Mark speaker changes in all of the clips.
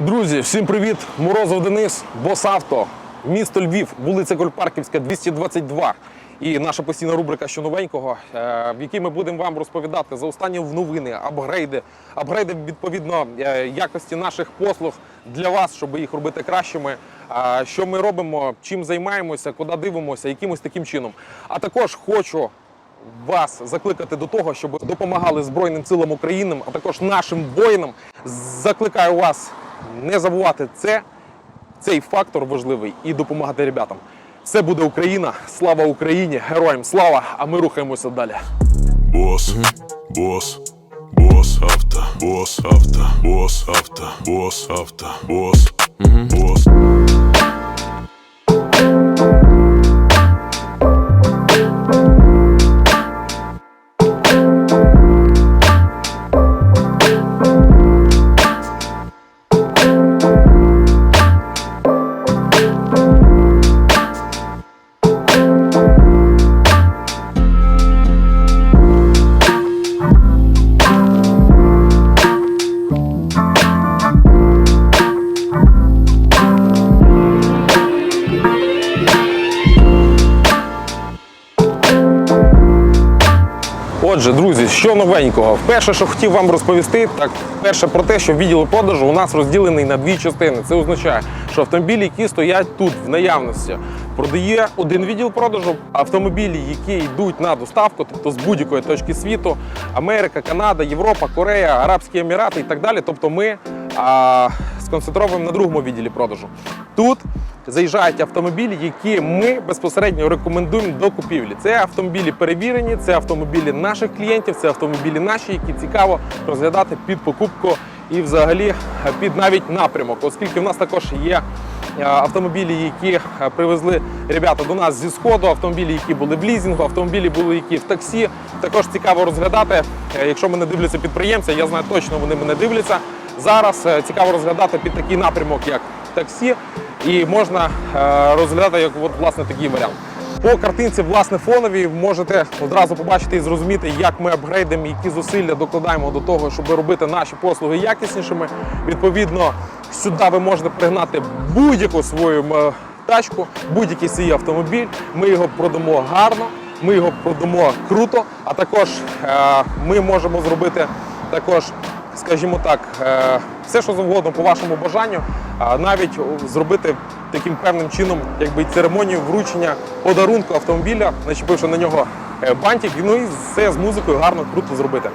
Speaker 1: Друзі, всім привіт! Морозов Денис, Бос Авто, місто Львів, вулиця Кольпарківська, 222. І наша постійна рубрика що новенького, е, в якій ми будемо вам розповідати за останні новини, апгрейди, апгрейди відповідно е, якості наших послуг для вас, щоб їх робити кращими. Е, Що ми робимо, чим займаємося, куди дивимося, якимось таким чином. А також хочу вас закликати до того, щоб допомагали Збройним силам України, а також нашим воїнам. Закликаю вас не забувати це, цей фактор важливий і допомагати ребятам. Все буде Україна, слава Україні, героям слава! А ми рухаємося далі.
Speaker 2: Бос, бос, бос, авто, бос, авто, бос, авто, бос, авто, бос, босс.
Speaker 1: Отже, друзі, що новенького? Перше, що хотів вам розповісти, так перше про те, що відділ продажу у нас розділений на дві частини. Це означає, що автомобілі, які стоять тут в наявності, продає один відділ продажу. Автомобілі, які йдуть на доставку, тобто з будь-якої точки світу, Америка, Канада, Європа, Корея, Арабські Емірати і так далі. Тобто ми а, сконцентровуємо на другому відділі продажу. Тут заїжджають автомобілі, які ми безпосередньо рекомендуємо до купівлі. Це автомобілі перевірені, це автомобілі наших клієнтів, це автомобілі наші, які цікаво розглядати під покупку і взагалі під навіть напрямок, оскільки в нас також є е, автомобілі, які е, привезли ребята до нас зі сходу, автомобілі, які були в лізінгу, автомобілі були які в таксі. Також цікаво розглядати. Е, Якщо мене дивляться підприємці, я знаю точно вони мене дивляться. Зараз е, цікаво розглядати під такий напрямок, як таксі, і можна е, розглядати як от, власне такий варіант. По картинці, власне, фоновій можете одразу побачити і зрозуміти, як ми апгрейдимо, які зусилля докладаємо до того, щоб робити наші послуги якіснішими. Відповідно, сюди ви можете пригнати будь-яку свою тачку, будь-який свій автомобіль. Ми його продамо гарно, ми його продамо круто, а також е, ми можемо зробити також скажімо так, е, все, що завгодно по вашому бажанню, навіть зробити таким певним чином, якби церемонію вручення подарунку автомобіля, начепивши на нього е, бантик, ну і все з музикою гарно, круто зробити.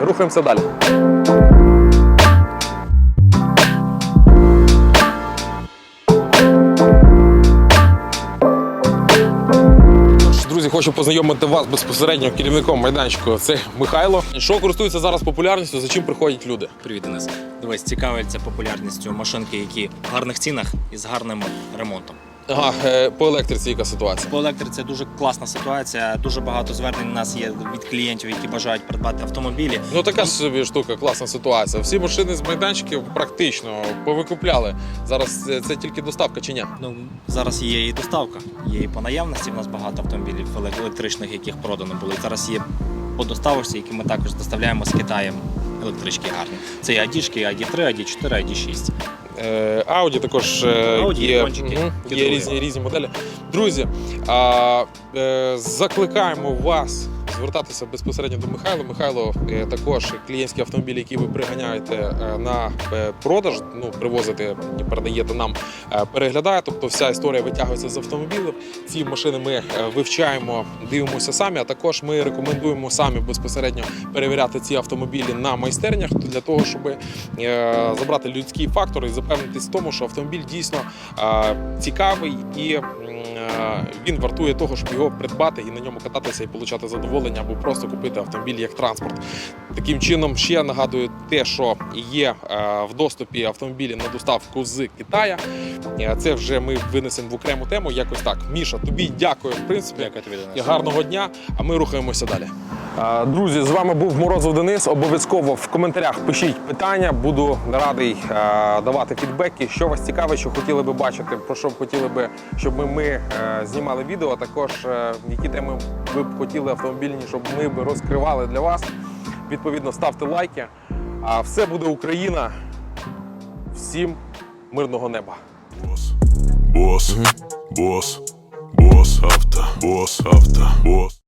Speaker 1: Рухаємося далі. Хочу познайомити вас безпосередньо керівником майданчику. Це Михайло. Що користується зараз популярністю, за чим приходять люди?
Speaker 3: Привіт, Денис. Дивись, цікавляться популярністю машинки, які в гарних цінах і з гарним ремонтом.
Speaker 1: Ага, е, по електриці яка ситуація?
Speaker 3: По електриці дуже класна ситуація. Дуже багато звернень у нас є від клієнтів, які бажають придбати автомобілі.
Speaker 1: Ну така собі штука, класна ситуація. Всі машини з майданчиків практично повикупляли. Зараз це, це тільки доставка чи ні?
Speaker 3: Ну зараз є і доставка, є і по наявності. У нас багато автомобілів електричних, яких продано було. І зараз є по доставочці, які ми також доставляємо з Китаєм. Електрички гарні. Це і ID-шки, ID3, ID4, ID6.
Speaker 1: Е, Audi також е,
Speaker 3: Audi,
Speaker 1: є,
Speaker 3: кончики,
Speaker 1: є різні, різні моделі. Друзі, е, закликаємо вас звертатися безпосередньо до Михайла. Михайло е, також клієнтські автомобілі, які ви приганяєте е, на е, продаж, ну привозите передаєте нам, переглядає. Тобто вся історія витягується з автомобілів. Ці машини ми вивчаємо, дивимося самі. А також ми рекомендуємо самі безпосередньо перевіряти ці автомобілі на майстернях для того, щоб забрати людський фактор і запевнитись в тому, що автомобіль дійсно цікавий і він вартує того, щоб його придбати і на ньому кататися і отримати задоволення або просто купити автомобіль як транспорт. Таким чином, ще нагадую те, що є е, в доступі автомобілі на доставку з Китая. Е, Це вже ми винесемо в окрему тему. Якось так. Міша, тобі дякую. В принципі,
Speaker 3: Дякую тобі, Денис.
Speaker 1: гарного дня, а ми рухаємося далі. Друзі, з вами був Морозов Денис. Обов'язково в коментарях пишіть питання. Буду радий давати фідбеки, що вас цікавить, що хотіли би бачити, про що б хотіли би, щоб ми, ми е, знімали відео. а Також е, які теми ви б хотіли автомобільні, щоб ми б розкривали для вас. Відповідно, ставте лайки. А все буде Україна. Всім мирного неба.
Speaker 2: Босс, босс, босс, босс авто, босс авто, босс.